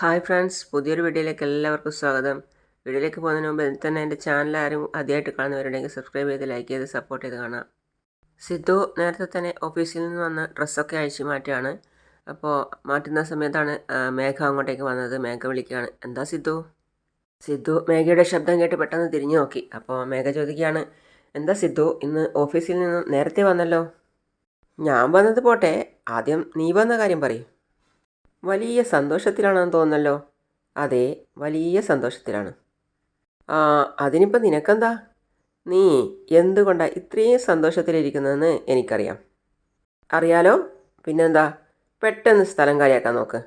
Hi friends പുതിയൊരു വീഡിയോയിലേക്ക് എല്ലാവർക്കും സ്വാഗതം. വീഡിയോയിലേക്ക് പോകുന്നതിന് മുമ്പ് തന്നെ എന്റെ ചാനൽ ആരും ആദ്യമായിട്ട് കാണുന്നവരുണ്ടെങ്കിൽ സബ്സ്ക്രൈബ് ചെയ്ത് ലൈക്ക് ചെയ്ത് സപ്പോർട്ട് ചെയ്ത് കാണാം. സിദ്ധു നേരത്തെ തന്നെ ഓഫീസിൽ നിന്ന് വന്ന് ഡ്രസ്സൊക്കെ അഴിച്ചു മാറ്റുകയാണ്. അപ്പോൾ മാറ്റുന്ന സമയത്താണ് മേഘ അങ്ങോട്ടേക്ക് വന്നത്. മേഘ വിളിക്കുകയാണ് എന്താ സിദ്ധു? സിദ്ധു മേഘയുടെ ശബ്ദം കേട്ട് പെട്ടെന്ന് തിരിഞ്ഞു നോക്കി. അപ്പോൾ മേഘ ചോദിക്കുകയാണ് എന്താ സിദ്ധു ഇന്ന് ഓഫീസിൽ നിന്ന് നേരത്തെ വന്നല്ലോ? ഞാൻ വന്നത് പോട്ടെ ആദ്യം നീ വന്ന കാര്യം പറയും. വലിയ സന്തോഷത്തിലാണെന്ന് തോന്നുന്നല്ലോ. അതെ വലിയ സന്തോഷത്തിലാണ്. ആ അതിനിപ്പോൾ നിനക്കെന്താ? നീ എന്തുകൊണ്ടാണ് ഇത്രയും സന്തോഷത്തിലിരിക്കുന്നതെന്ന് എനിക്കറിയാം. അറിയാലോ പിന്നെന്താ? പെട്ടെന്ന് സ്ഥലം കാര്യമാക്കാൻ നോക്ക്.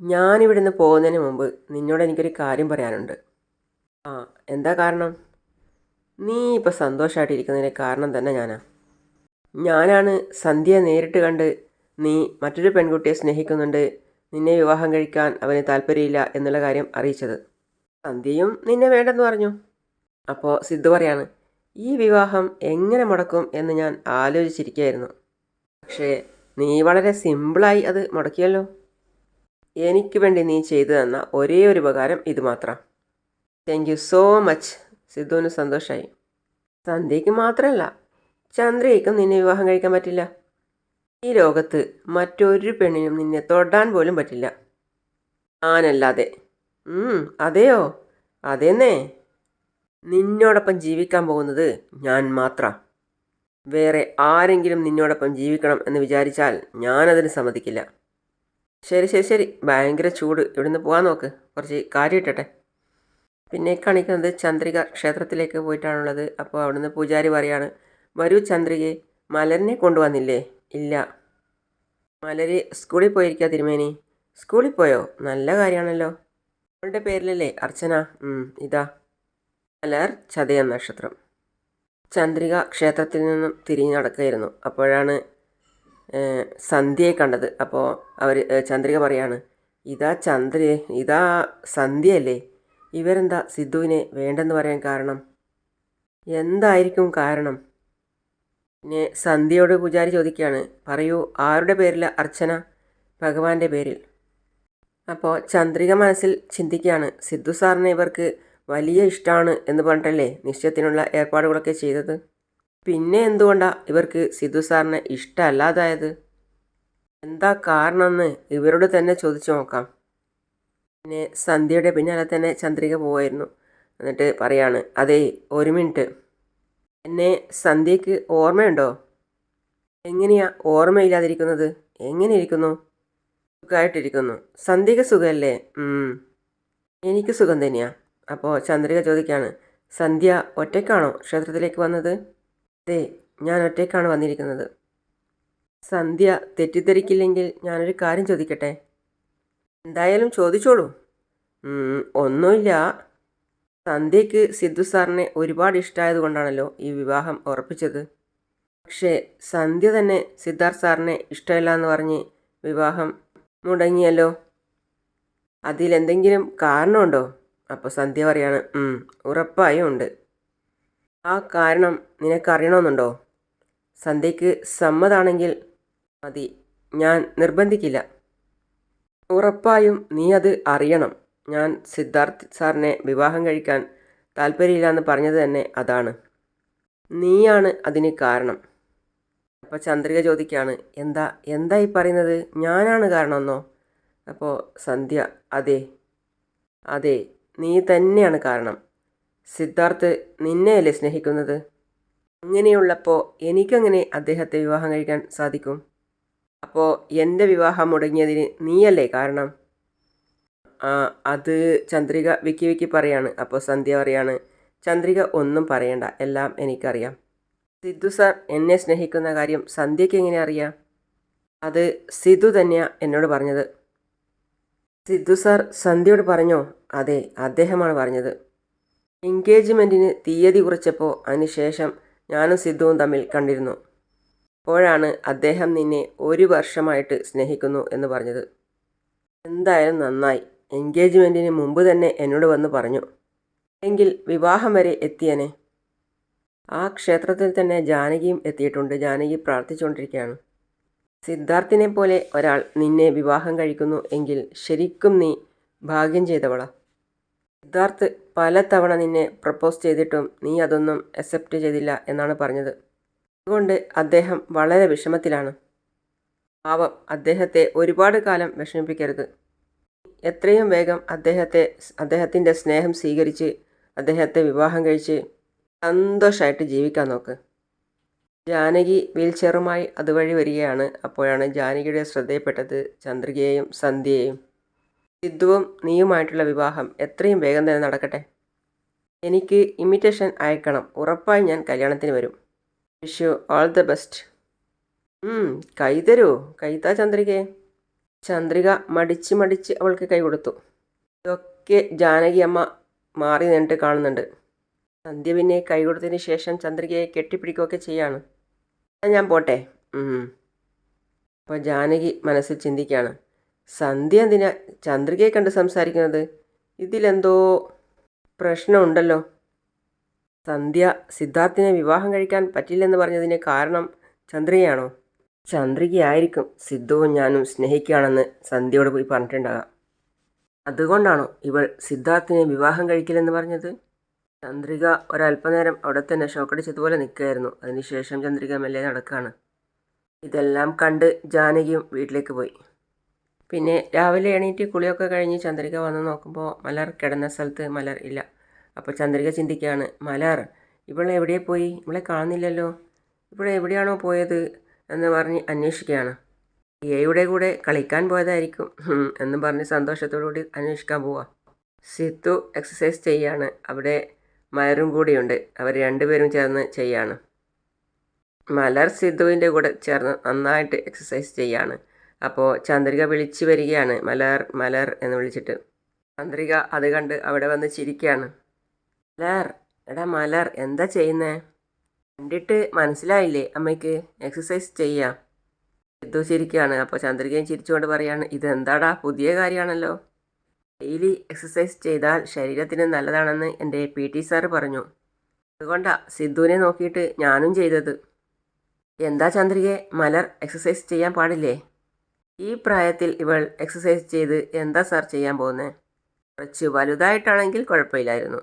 ഞാനിവിടുന്ന് പോകുന്നതിന് മുമ്പ് നിന്നോട് എനിക്കൊരു കാര്യം പറയാനുണ്ട്. ആ എന്താ കാരണം? നീ ഇപ്പോൾ സന്തോഷമായിട്ടിരിക്കുന്നതിന് കാരണം തന്നെ ഞാനാ. ഞാനാണ് സന്ധ്യ നേരിട്ട് കണ്ട് നീ മറ്റൊരു പെൺകുട്ടിയെ സ്നേഹിക്കുന്നുണ്ട്. നിന്നെ വിവാഹം കഴിക്കാൻ അവന് താല്പര്യമില്ല എന്നുള്ള കാര്യം അറിയിച്ചത്. സന്ധ്യയും നിന്നെ വേണ്ടെന്ന് പറഞ്ഞു. അപ്പോൾ സിദ്ധു പറയാണ് ഈ വിവാഹം എങ്ങനെ മുടക്കും എന്ന് ഞാൻ ആലോചിച്ചിരിക്കുകയായിരുന്നു. പക്ഷേ നീ വളരെ സിമ്പിളായി അത് മുടക്കിയല്ലോ. എനിക്ക് വേണ്ടി നീ ചെയ്തു തന്ന ഒരേ ഒരു ഉപകാരം ഇത് മാത്രം. താങ്ക് യു സോ മച്ച് സിദ്ധുവിന് സന്തോഷമായി സന്ധ്യയ്ക്ക് മാത്രമല്ല ചന്ദ്രയ്ക്കും നിന്നെ വിവാഹം കഴിക്കാൻ പറ്റില്ല. ഈ ലോകത്ത് മറ്റൊരു പെണ്ണിനും നിന്നെ തൊടാൻ പോലും പറ്റില്ല. ഞാനല്ലാതെ അതെയോ? അതെന്നേ? നിന്നോടൊപ്പം ജീവിക്കാൻ പോകുന്നത് ഞാൻ മാത്രം. വേറെ ആരെങ്കിലും നിന്നോടൊപ്പം ജീവിക്കണം എന്ന് വിചാരിച്ചാൽ ഞാനതിന് സമ്മതിക്കില്ല. ശരി ശരി ശരി. ഭയങ്കര ചൂട്. ഇവിടുന്ന് പോകാൻ നോക്ക്. കുറച്ച് കാര്യം ഇട്ടട്ടെ. പിന്നെ കാണിക്കുന്നത് ചന്ദ്രിക ക്ഷേത്രത്തിലേക്ക് പോയിട്ടാണുള്ളത്. അപ്പോൾ അവിടുന്ന് പൂജാരി പറയാണ് വരൂ ചന്ദ്രികയെ മലരനെ കൊണ്ടുവന്നില്ലേ? ഇല്ല. മലരി സ്കൂളിൽ പോയിരിക്കുക തിരുമേനി. സ്കൂളിൽ പോയോ? നല്ല കാര്യമാണല്ലോ. അവളുടെ പേരിലല്ലേ? അർച്ചന. ഇതാ. മലർ ചതയ നക്ഷത്രം. ചന്ദ്രിക ക്ഷേത്രത്തിൽ നിന്നും തിരിഞ്ഞു നടക്കുകയായിരുന്നു. അപ്പോഴാണ് സന്ധ്യയെ കണ്ടത്. അപ്പോൾ അവർ ചന്ദ്രിക പറയാണ് ഇതാ ചന്ദ്ര ഇതാ സന്ധ്യയല്ലേ? ഇവരെന്താ സിദ്ധുവിനെ വേണ്ടെന്ന് പറയാൻ കാരണം? എന്തായിരിക്കും കാരണം? പിന്നെ സന്ധ്യയോട് പൂജാരി ചോദിക്കുകയാണ് പറയൂ ആരുടെ പേരിൽ അർച്ചന ഭഗവാന്റെ പേരിൽ? അപ്പോൾ ചന്ദ്രിക മനസ്സിൽ ചിന്തിക്കുകയാണ് സിദ്ധു സാറിനെ ഇവർക്ക് വലിയ ഇഷ്ടമാണ് എന്ന് പറഞ്ഞിട്ടല്ലേ നിശ്ചയത്തിനുള്ള ഏർപ്പാടുകളൊക്കെ ചെയ്തത്? പിന്നെ എന്തുകൊണ്ടാണ് ഇവർക്ക് സിദ്ധു സാറിനെ ഇഷ്ടമല്ലാതായത്? എന്താ കാരണമെന്ന് ഇവരോട് തന്നെ ചോദിച്ചു നോക്കാം. പിന്നെ സന്ധ്യയുടെ പിന്നാലെ തന്നെ ചന്ദ്രിക പോവായിരുന്നു. എന്നിട്ട് പറയാണ് അതേ ഒരു മിനിറ്റ്. എന്നെ സന്ധ്യയ്ക്ക് ഓർമ്മയുണ്ടോ? എങ്ങനെയാ ഓർമ്മയില്ലാതിരിക്കുന്നത്? എങ്ങനെ ഇരിക്കുന്നു സുഖമായിട്ടിരിക്കുന്നു സന്ധ്യയ്ക്ക് സുഖമല്ലേ എനിക്ക് സുഖം തന്നെയാ. അപ്പോൾ ചന്ദ്രിക ചോദിക്കുകയാണ് സന്ധ്യ ഒറ്റയ്ക്കാണോ ക്ഷേത്രത്തിലേക്ക് വന്നത്? അതെ ഞാൻ ഒറ്റയ്ക്കാണ് വന്നിരിക്കുന്നത്. സന്ധ്യ തെറ്റിദ്ധരിക്കില്ലെങ്കിൽ ഞാനൊരു കാര്യം ചോദിക്കട്ടെ? എന്തായാലും ചോദിച്ചോളൂ. ഒന്നുമില്ല. സന്ധ്യയ്ക്ക് സിദ്ധു സാറിനെ ഒരുപാട് ഇഷ്ടമായത് കൊണ്ടാണല്ലോ ഈ വിവാഹം ഉറപ്പിച്ചത്. പക്ഷേ സന്ധ്യ തന്നെ സിദ്ധാർത്ഥ് സാറിനെ ഇഷ്ടമില്ല എന്ന് പറഞ്ഞ് വിവാഹം മുടങ്ങിയല്ലോ. അതിലെന്തെങ്കിലും കാരണമുണ്ടോ? അപ്പോൾ സന്ധ്യ പറയാണ് "ഉം, ഉറപ്പായും ഉണ്ട്. ആ കാരണം നിനക്കറിയണമെന്നുണ്ടോ? സന്ധ്യയ്ക്ക് സമ്മതാണെങ്കിൽ മതി. ഞാൻ നിർബന്ധിക്കില്ല. ഉറപ്പായും നീ അത് അറിയണം. ഞാൻ സിദ്ധാർത്ഥ് സാറിനെ വിവാഹം കഴിക്കാൻ താല്പര്യമില്ല എന്ന് പറഞ്ഞത് തന്നെ അതാണ്. നീയാണ് അതിന് കാരണം. അപ്പോൾ ചന്ദ്രിക ചോദിക്കുകയാണ് എന്താ എന്താ ഈ പറയുന്നത്? ഞാനാണ് കാരണമെന്നോ? അപ്പോൾ സന്ധ്യ അതെ അതെ നീ തന്നെയാണ് കാരണം. സിദ്ധാർത്ഥ് നിന്നെയല്ലേ സ്നേഹിക്കുന്നത്? അങ്ങനെയുള്ളപ്പോൾ എനിക്കങ്ങനെ അദ്ദേഹത്തെ വിവാഹം കഴിക്കാൻ സാധിക്കും? അപ്പോൾ എന്റെ വിവാഹം മുടങ്ങിയതിന് നീയല്ലേ കാരണം? അത് ചന്ദ്രിക വിക്കി വിക്കി പറയാണ്. അപ്പോൾ സന്ധ്യ പറയാണ് ചന്ദ്രിക ഒന്നും പറയണ്ട. എല്ലാം എനിക്കറിയാം. സിദ്ധു സാർ എന്നെ സ്നേഹിക്കുന്ന കാര്യം സന്ധ്യയ്ക്ക് എങ്ങനെ അറിയാം? അത് സിദ്ധു തന്നെയാണ് എന്നോട് പറഞ്ഞത്. സിദ്ധു സാർ സന്ധ്യയോട് പറഞ്ഞോ? അതെ അദ്ദേഹമാണ് പറഞ്ഞത്. എൻഗേജ്മെന്റിന് തീയതി കുറിച്ചപ്പോൾ അതിനുശേഷം ഞാനും സിദ്ധുവും തമ്മിൽ കണ്ടിരുന്നു. അപ്പോഴാണ് അദ്ദേഹം നിന്നെ ഒരു വർഷമായിട്ട് സ്നേഹിക്കുന്നു എന്ന് പറഞ്ഞത്. എന്തായാലും നന്നായി. എൻഗേജ്മെന്റിന് മുമ്പ് തന്നെ എന്നോട് വന്ന് പറഞ്ഞു. എങ്കിൽ വിവാഹം വരെ എത്തിയനെ. ആ ക്ഷേത്രത്തിൽ തന്നെ ജാനകിയും എത്തിയിട്ടുണ്ട്. ജാനകി പ്രാർത്ഥിച്ചുകൊണ്ടിരിക്കുകയാണ്. സിദ്ധാർത്ഥിനെ പോലെ ഒരാൾ നിന്നെ വിവാഹം കഴിക്കുന്നു എങ്കിൽ ശരിക്കും നീ ഭാഗ്യം ചെയ്തവളാ. സിദ്ധാർത്ഥ് പലതവണ നിന്നെ പ്രപ്പോസ് ചെയ്തിട്ടും നീ അതൊന്നും അക്സെപ്റ്റ് ചെയ്തില്ല എന്നാണ് പറഞ്ഞത്. അതുകൊണ്ട് അദ്ദേഹം വളരെ വിഷമത്തിലാണ്. പാവം അദ്ദേഹത്തെ ഒരുപാട് കാലം വിഷമിപ്പിക്കരുത്. എത്രയും വേഗം അദ്ദേഹത്തെ അദ്ദേഹത്തിന്റെ സ്നേഹം സ്വീകരിച്ച് അദ്ദേഹത്തെ വിവാഹം കഴിച്ച് സന്തോഷമായിട്ട് ജീവിക്കാൻ നോക്ക്. ജാനകി വീൽചെയറുമായി അതുവഴി വരികയാണ്. അപ്പോഴാണ് ജാനകിയുടെ ശ്രദ്ധയിൽപ്പെട്ടത് ചന്ദ്രികയെയും സന്ധ്യയെയും. സിദ്ധുവും നീയുമായിട്ടുള്ള വിവാഹം എത്രയും വേഗം തന്നെ നടക്കട്ടെ. എനിക്ക് ഇമിറ്റേഷൻ അയക്കണം. ഉറപ്പായി ഞാൻ കല്യാണത്തിന് വരും. Wish you all the best കൈ തരൂ. ചന്ദ്രികയെ. ചന്ദ്രിക മടിച്ച് മടിച്ച് അവൾക്ക് കൈ കൊടുത്തു. ഇതൊക്കെ ജാനകി അമ്മ മാറി നിന്നിട്ട് കാണുന്നുണ്ട്. സന്ധ്യ പിന്നെ കൈ കൊടുത്തതിന് ശേഷം ചന്ദ്രികയെ കെട്ടിപ്പിടിക്കുകയൊക്കെ ചെയ്യാണ്. "എന്നാ ഞാൻ പോട്ടെ. അപ്പോൾ ജാനകി മനസ്സിൽ ചിന്തിക്കുകയാണ്. സന്ധ്യ എന്തിനാ ചന്ദ്രികയെ കണ്ട് സംസാരിക്കുന്നത്? ഇതിലെന്തോ പ്രശ്നമുണ്ടല്ലോ. സന്ധ്യ സിദ്ധാർത്ഥിനെ വിവാഹം കഴിക്കാൻ പറ്റില്ലെന്ന് പറഞ്ഞതിന് കാരണം ചന്ദ്രികയാണോ? ചന്ദ്രികയായിരിക്കും സിദ്ധുവും ഞാനും സ്നേഹിക്കുകയാണെന്ന് സന്ധ്യയോട് പോയി പറഞ്ഞിട്ടുണ്ടാകാം. അതുകൊണ്ടാണോ ഇവൾ സിദ്ധാർത്ഥിനെ വിവാഹം കഴിക്കില്ലെന്ന് പറഞ്ഞത്? ചന്ദ്രിക ഒരല്പനേരം അവിടെ തന്നെ ഷോക്കടിച്ചതുപോലെ നിൽക്കുകയായിരുന്നു. അതിനുശേഷം ചന്ദ്രിക മെല്ലെ നടക്കുകയാണ്. ഇതെല്ലാം കണ്ട് ജാനകിയും വീട്ടിലേക്ക് പോയി. പിന്നെ രാവിലെ എണീറ്റ് കുളിയൊക്കെ കഴിഞ്ഞ് ചന്ദ്രിക വന്ന് നോക്കുമ്പോൾ മലർ കിടന്ന സ്ഥലത്ത് മലർ ഇല്ല. അപ്പോൾ ചന്ദ്രിക ചിന്തിക്കുകയാണ് മലർ ഇവളെ എവിടെ പോയി? ഇവളെ കാണുന്നില്ലല്ലോ. ഇവിടെ എവിടെയാണോ പോയത്? എന്ന് പറഞ്ഞ് അന്വേഷിക്കുകയാണ്. എയുടെ കൂടെ കളിക്കാൻ പോയതായിരിക്കും. എന്ന് പറഞ്ഞ് സന്തോഷത്തോടുകൂടി അന്വേഷിക്കാൻ പോവാ. സിത്തു എക്സസൈസ് ചെയ്യാണ്. അവിടെ മലരും കൂടിയുണ്ട്. അവർ രണ്ടുപേരും ചേർന്ന് ചെയ്യാണ്. മലർ സിദ്ധുവിന്റെ കൂടെ ചേർന്ന് നന്നായിട്ട് എക്സസൈസ് ചെയ്യാണ്. അപ്പോൾ ചന്ദ്രിക വിളിച്ചു വരികയാണ്. മലർ മലർ എന്ന് വിളിച്ചിട്ട്. ചന്ദ്രിക അത് കണ്ട് അവിടെ വന്ന് ചിരിക്കുകയാണ്. മലർ എടാ മലർ എന്താ ചെയ്യുന്നേ? കണ്ടിട്ട് മനസ്സിലായില്ലേ? അമ്മയ്ക്ക് എക്സസൈസ് ചെയ്യാം. സിദ്ധു ചിരിക്കുകയാണ് അപ്പോൾ ചന്ദ്രികയും ചിരിച്ചുകൊണ്ട് പറയാണ് ഇതെന്താടാ? പുതിയ കാര്യമാണല്ലോ. ഡെയിലി എക്സസൈസ് ചെയ്താൽ ശരീരത്തിന് നല്ലതാണെന്ന് എന്റെ പി ടി സാറ് പറഞ്ഞു. അതുകൊണ്ടാണ് സിദ്ധുവിനെ നോക്കിയിട്ട് ഞാനും ചെയ്തത്. എന്താ ചന്ദ്രികെ? മലർ എക്സസൈസ് ചെയ്യാൻ പാടില്ലേ? ഈ പ്രായത്തിൽ ഇവൾ എക്സസൈസ് ചെയ്ത് എന്താ സാർ ചെയ്യാൻ പോകുന്നത് കുറച്ച് വലുതായിട്ടാണെങ്കിൽ കുഴപ്പമില്ലായിരുന്നു.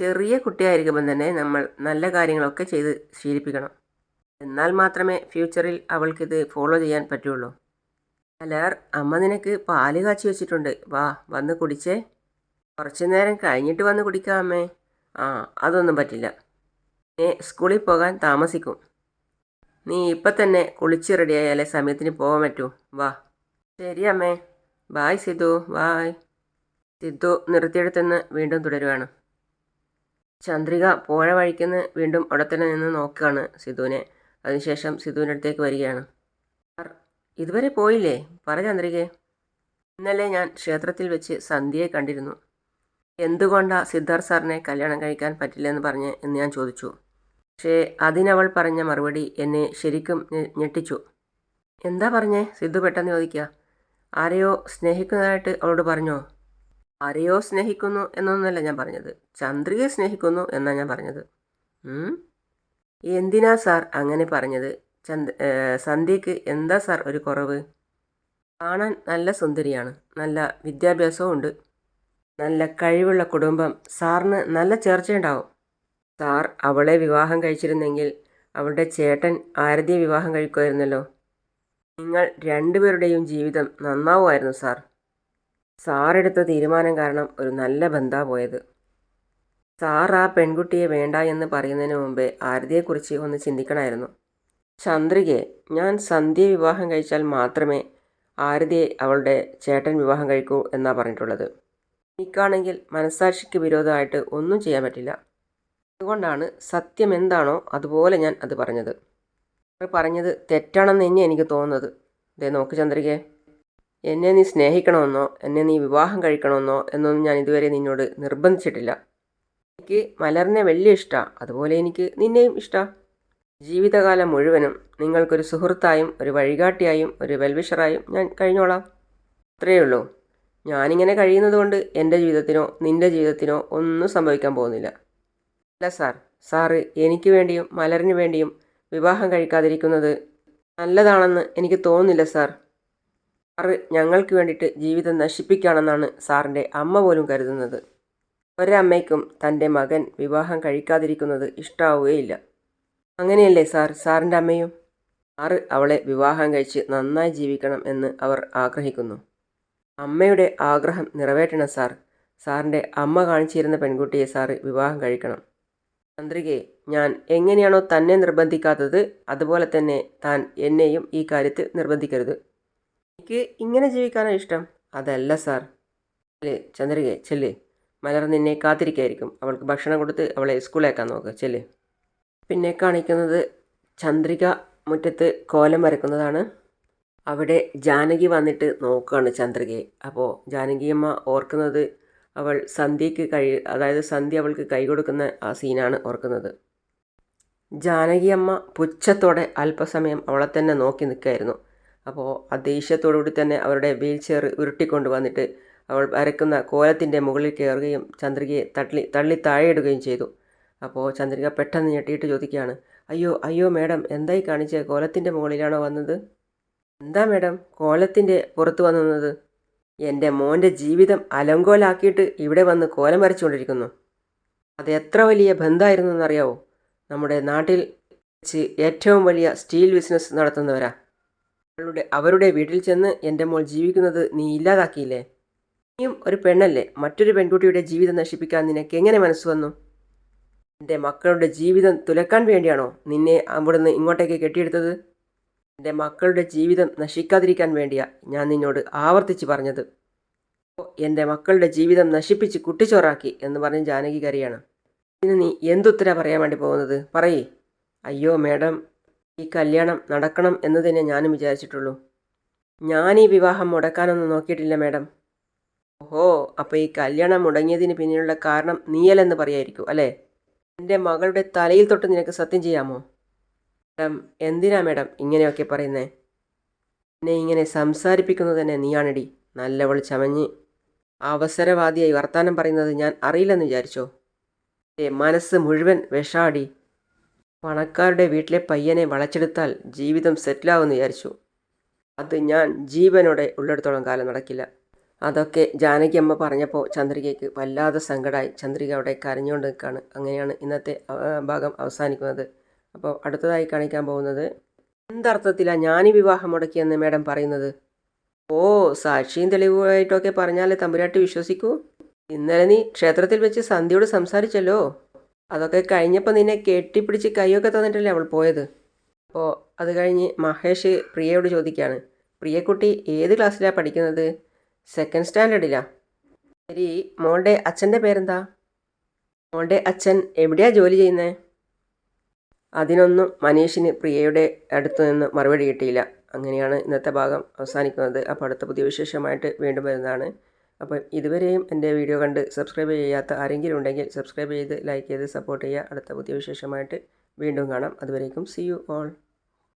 ചെറിയ കുട്ടിയായിരിക്കുമ്പം തന്നെ നമ്മൾ നല്ല കാര്യങ്ങളൊക്കെ ചെയ്ത് ശീലിപ്പിക്കണം. എന്നാൽ മാത്രമേ ഫ്യൂച്ചറിൽ അവൾക്കിത് ഫോളോ ചെയ്യാൻ പറ്റുള്ളൂ. അല്ല അമ്മ നിനക്ക് പാൽ കാച്ചി വെച്ചിട്ടുണ്ട്. വാ വന്ന് കുടിച്ചേ. കുറച്ച് നേരം കഴിഞ്ഞിട്ട് വന്ന് കുടിക്കാം അമ്മേ. ആ അതൊന്നും പറ്റില്ല. നീ സ്കൂളിൽ പോകാൻ താമസിക്കും. നീ ഇപ്പം തന്നെ കുളിച്ച് റെഡിയായാലേ സമയത്തിന് പോകാൻ പറ്റൂ. വാ. ശരി അമ്മേ. ബായ് സിദ്ധു. ബായ്. സിദ്ധു നിർത്തിയെടുത്തെന്ന് വീണ്ടും തുടരുകയാണ് ചന്ദ്രിക പോഴ വഴിക്കുന്ന് വീണ്ടും അവിടെ തന്നെ നിന്ന് നോക്കുകയാണ് സിധുവിനെ. അതിനുശേഷം സിധുവിന്റെ അടുത്തേക്ക് വരികയാണ്. ഇതുവരെ പോയില്ലേ? പറ ചന്ദ്രികയെ ഇന്നലെ ഞാൻ ക്ഷേത്രത്തിൽ വെച്ച് സന്ധ്യയെ കണ്ടിരുന്നു. എന്തുകൊണ്ടാ സിദ്ധാർത്ഥ് സാറിനെ കല്യാണം കഴിക്കാൻ പറ്റില്ലെന്ന് പറഞ്ഞ് എന്ന് ഞാൻ ചോദിച്ചു. പക്ഷേ അതിനവൾ പറഞ്ഞ മറുപടി എന്നെ ശരിക്കും ഞെട്ടിച്ചു. എന്താ പറഞ്ഞേ? സിദ്ധു പെട്ടെന്ന് ചോദിക്കുക. ആരെയോ സ്നേഹിക്കുന്നതായിട്ട് അവളോട് പറഞ്ഞോ? ആരെയോ സ്നേഹിക്കുന്നു എന്നൊന്നല്ല ഞാൻ പറഞ്ഞത്. ചന്ദ്രികയെ സ്നേഹിക്കുന്നു എന്നാണ് ഞാൻ പറഞ്ഞത്. എന്തിനാ സാർ അങ്ങനെ പറഞ്ഞത്? ചന്ദ് സന്ധ്യക്ക് എന്താ സാർ ഒരു കുറവ്? കാണാൻ നല്ല സുന്ദരിയാണ്. നല്ല വിദ്യാഭ്യാസവും ഉണ്ട്. നല്ല കഴിവുള്ള കുടുംബം. സാറിന് നല്ല ചേർച്ചയുണ്ടാവും സാർ അവളെ വിവാഹം കഴിച്ചിരുന്നെങ്കിൽ അവളുടെ ചേട്ടൻ ആരതിയെ വിവാഹം കഴിക്കുമായിരുന്നല്ലോ. നിങ്ങൾ രണ്ടുപേരുടെയും ജീവിതം നന്നാവുമായിരുന്നു സാർ. സാറെടുത്ത തീരുമാനം കാരണം ഒരു നല്ല ബന്ധാ പോയത്. സാർ ആ പെൺകുട്ടിയെ വേണ്ട എന്ന് പറയുന്നതിന് മുമ്പേ ആരതിയെക്കുറിച്ച് ഒന്ന് ചിന്തിക്കണമായിരുന്നു ചന്ദ്രികയെ ഞാൻ സന്ധ്യ വിവാഹം കഴിച്ചാൽ മാത്രമേ ആരതിയെ അവളുടെ ചേട്ടൻ വിവാഹം കഴിക്കൂ എന്നാണ് പറഞ്ഞിട്ടുള്ളത്. എനിക്കാണെങ്കിൽ മനസാക്ഷിക്ക് വിരോധമായിട്ട് ഒന്നും ചെയ്യാൻ പറ്റില്ല. അതുകൊണ്ടാണ് സത്യം എന്താണോ അതുപോലെ ഞാൻ അത് പറഞ്ഞത്. പറഞ്ഞത് തെറ്റാണെന്ന് തന്നെ എനിക്ക് തോന്നുന്നത്. ദേ നോക്ക് ചന്ദ്രികയെ എന്നെ നീ സ്നേഹിക്കണമെന്നോ എന്നെ നീ വിവാഹം കഴിക്കണമെന്നോ എന്നൊന്നും ഞാൻ ഇതുവരെ നിന്നോട് നിർബന്ധിച്ചിട്ടില്ല. എനിക്ക് മലറിനെ വലിയ ഇഷ്ടമാണ് അതുപോലെ എനിക്ക് നിന്നെയും ഇഷ്ടമാണ് ജീവിതകാലം മുഴുവനും നിങ്ങൾക്കൊരു സുഹൃത്തായും ഒരു വഴികാട്ടിയായും ഒരു വെൽവിഷറായും ഞാൻ കഴിഞ്ഞോളാം. അത്രയേ ഉള്ളൂ. ഞാനിങ്ങനെ കഴിയുന്നത് കൊണ്ട് എന്റെ ജീവിതത്തിനോ നിന്റെ ജീവിതത്തിനോ ഒന്നും സംഭവിക്കാൻ പോകുന്നില്ല. അല്ല സാർ. സാറ് എനിക്ക് വേണ്ടിയും മലറിന് വേണ്ടിയും വിവാഹം കഴിക്കാതിരിക്കുന്നത് നല്ലതാണെന്ന് എനിക്ക് തോന്നുന്നില്ല സാർ. സാറ് ഞങ്ങൾക്ക് വേണ്ടിയിട്ട് ജീവിതം നശിപ്പിക്കുകയാണെന്നാണ് സാറിന്റെ അമ്മ പോലും കരുതുന്നത്. ഒരമ്മയ്ക്കും തന്റെ മകൻ വിവാഹം കഴിക്കാതിരിക്കുന്നത് ഇഷ്ടാവുകയില്ല. അങ്ങനെയല്ലേ സാർ? സാറിന്റെ അമ്മയും? സാറ് അവളെ വിവാഹം കഴിച്ച് നന്നായി ജീവിക്കണം എന്ന് അവർ ആഗ്രഹിക്കുന്നു. അമ്മയുടെ ആഗ്രഹം നിറവേറ്റണം സാർ. സാറിന്റെ അമ്മ കാണിച്ചിരുന്ന പെൺകുട്ടിയെ സാറ് വിവാഹം കഴിക്കണം. ചന്ദ്രികയെ ഞാൻ എങ്ങനെയാണോ തന്നെ നിർബന്ധിക്കാത്തത് അതുപോലെ തന്നെ താൻ എന്നെയും ഈ കാര്യത്തിൽ നിർബന്ധിക്കരുത്. എനിക്ക് ഇങ്ങനെ ജീവിക്കാനാണ് ഇഷ്ടം. അതല്ല സാർ. ചന്ദ്രികെ ചെല്ല്. മലർ നിന്നെ കാത്തിരിക്കായിരിക്കും. അവൾക്ക് ഭക്ഷണം കൊടുത്ത് അവളെ സ്കൂളിലേക്കാൻ നോക്കുക ചെല്ല്. പിന്നെ കാണിക്കുന്നത് ചന്ദ്രിക മുറ്റത്ത് കോലം വരക്കുന്നതാണ്. അവിടെ ജാനകി വന്നിട്ട് നോക്കുകയാണ് ചന്ദ്രികയെ. അപ്പോൾ ജാനകിയമ്മ ഓർക്കുന്നത് അവൾ സന്ധ്യയ്ക്ക് കൈ അതായത് സന്ധ്യ അവൾക്ക് കൈ കൊടുക്കുന്ന ആ സീനാണ് ഓർക്കുന്നത്. ജാനകിയമ്മ പുച്ഛത്തോടെ അല്പസമയം അവളെ തന്നെ നോക്കി നിൽക്കുകയായിരുന്നു. അപ്പോൾ ആ ദേഷ്യത്തോടുകൂടി തന്നെ അവരുടെ വീൽ ചെയർ ഉരുട്ടിക്കൊണ്ട് വന്നിട്ട് അവൾ വരക്കുന്ന കോലത്തിന്റെ മുകളിൽ കയറുകയും ചന്ദ്രികയെ തള്ളി തള്ളി താഴെയിടുകയും ചെയ്തു. അപ്പോൾ ചന്ദ്രിക പെട്ടെന്ന് ഞെട്ടിയിട്ട് ചോദിക്കുകയാണ് അയ്യോ അയ്യോ മേഡം എന്തായി കാണിച്ച? കോലത്തിന്റെ മുകളിലാണോ വന്നത്? എന്താ മേഡം? കോലത്തിന്റെ പുറത്ത് വന്നത് എന്റെ മോന്റെ ജീവിതം അലങ്കോലാക്കിയിട്ട് ഇവിടെ വന്ന് കോലം വരച്ചുകൊണ്ടിരിക്കുന്നു. അത് എത്ര വലിയ ബന്ധമായിരുന്നു എന്നറിയാവോ നമ്മുടെ നാട്ടിൽ വെച്ച് ഏറ്റവും വലിയ സ്റ്റീൽ ബിസിനസ് നടത്തുന്നവരാ. അവളുടെ അവരുടെ വീട്ടിൽ ചെന്ന് എന്റെ മോൾ ജീവിക്കുന്നത് നീ ഇല്ലാതാക്കിയില്ലേ? നീയും ഒരു പെണ്ണല്ലേ? മറ്റൊരു പെൺകുട്ടിയുടെ ജീവിതം നശിപ്പിക്കാൻ നിനക്ക് എങ്ങനെ മനസ്സ് വന്നു? എന്റെ മക്കളുടെ ജീവിതം തുലക്കാൻ വേണ്ടിയാണോ നിന്നെ അവിടുന്ന് ഇങ്ങോട്ടേക്ക് കെട്ടിയെടുത്തത്? എന്റെ മക്കളുടെ ജീവിതം നശിക്കാതിരിക്കാൻ വേണ്ടിയാ ഞാൻ നിന്നോട് ആവർത്തിച്ച് പറഞ്ഞത്. എന്റെ മക്കളുടെ ജീവിതം നശിപ്പിച്ച് കുട്ടിച്ചോറാക്കി എന്ന് പറഞ്ഞ് ജാനകി കരയാണ് ഇതിന് നീ എന്തുത്തര പറയാൻ വേണ്ടി പോകുന്നത്? പറയേ. അയ്യോ മേഡം ഈ കല്യാണം നടക്കണം എന്ന് തന്നെ ഞാനും വിചാരിച്ചിട്ടുള്ളൂ. ഞാൻ ഈ വിവാഹം മുടക്കാനൊന്നും നോക്കിയിട്ടില്ല മേഡം. ഓഹോ അപ്പോൾ ഈ കല്യാണം മുടങ്ങിയതിന് പിന്നിലുള്ള കാരണം നീയലെന്ന് പറയായിരിക്കും അല്ലേ? എന്റെ മകളുടെ തലയിൽ തൊട്ട് നിനക്ക് സത്യം ചെയ്യാമോ? മേഡം എന്തിനാ മേഡം ഇങ്ങനെയൊക്കെ പറയുന്നേ? എന്നെ ഇങ്ങനെ സംസാരിപ്പിക്കുന്നത് തന്നെ നീയാണടി. നല്ലവൾ ചമഞ്ഞ് അവസരവാദിയായി വർത്താനം പറയുന്നത് ഞാൻ അറിയില്ലെന്ന് വിചാരിച്ചോ? എന്റെ മനസ്സ് മുഴുവൻ വിഷാടി. പണക്കാരുടെ വീട്ടിലെ പയ്യനെ വളച്ചെടുത്താൽ ജീവിതം സെറ്റിലാവുമെന്ന് വിചാരിച്ചു. അത് ഞാൻ ജീവനോടെ ഉള്ളിടത്തോളം കാലം നടക്കില്ല. അതൊക്കെ ജാനകി അമ്മ പറഞ്ഞപ്പോൾ ചന്ദ്രികയ്ക്ക് വല്ലാതെ സങ്കടമായി ചന്ദ്രിക അവിടെ കരഞ്ഞുകൊണ്ട് നിൽക്കുകയാണ്. അങ്ങനെയാണ് ഇന്നത്തെ ഭാഗം അവസാനിക്കുന്നത്. അപ്പോൾ അടുത്തതായി കാണിക്കാൻ പോകുന്നത് എന്തർത്ഥത്തിലാണ് ഈ വിവാഹം മുടക്കിയെന്ന് മേഡം പറയുന്നത്? ഓ സാക്ഷിയും തെളിവുമായിട്ടൊക്കെ പറഞ്ഞാലേ തമ്പുരാട്ടി വിശ്വസിക്കൂ. ഇന്നലെ നീ ക്ഷേത്രത്തിൽ വെച്ച് സന്ധ്യയോട് സംസാരിച്ചല്ലോ. അതൊക്കെ കഴിഞ്ഞപ്പോൾ നിന്നെ കെട്ടിപ്പിടിച്ച് കൈയൊക്കെ തന്നിട്ടല്ലേ അവൾ പോയത്? അപ്പോൾ അത് കഴിഞ്ഞ് മഹേഷ് പ്രിയയോട് ചോദിക്കുകയാണ് പ്രിയക്കുട്ടി ഏത് ക്ലാസ്സിലാണ് പഠിക്കുന്നത്? സെക്കൻഡ് സ്റ്റാൻഡേർഡിലാണ് ശരി മോളുടെ അച്ഛന്റെ പേരെന്താ? മോളുടെ അച്ഛൻ എവിടെയാണ് ജോലി ചെയ്യുന്നത് അതിനൊന്നും മനീഷിന് പ്രിയയുടെ അടുത്ത് നിന്ന് മറുപടി കിട്ടിയില്ല. അങ്ങനെയാണ് ഇന്നത്തെ ഭാഗം അവസാനിക്കുന്നത്. അപ്പോൾ അടുത്ത പുതിയ വിശേഷമായിട്ട് വീണ്ടും വരുന്നതാണ്. അപ്പം ഇതുവരെയും എന്റെ വീഡിയോ കണ്ട് സബ്സ്ക്രൈബ് ചെയ്യാത്ത ആരെങ്കിലും ഉണ്ടെങ്കിൽ സബ്സ്ക്രൈബ് ചെയ്ത് ലൈക്ക് ചെയ്ത് സപ്പോർട്ട് ചെയ്യുക. അടുത്ത പുതിയ വിശേഷമായിട്ട് വീണ്ടും കാണാം. അതുവരേക്കും സി യു ഓൾ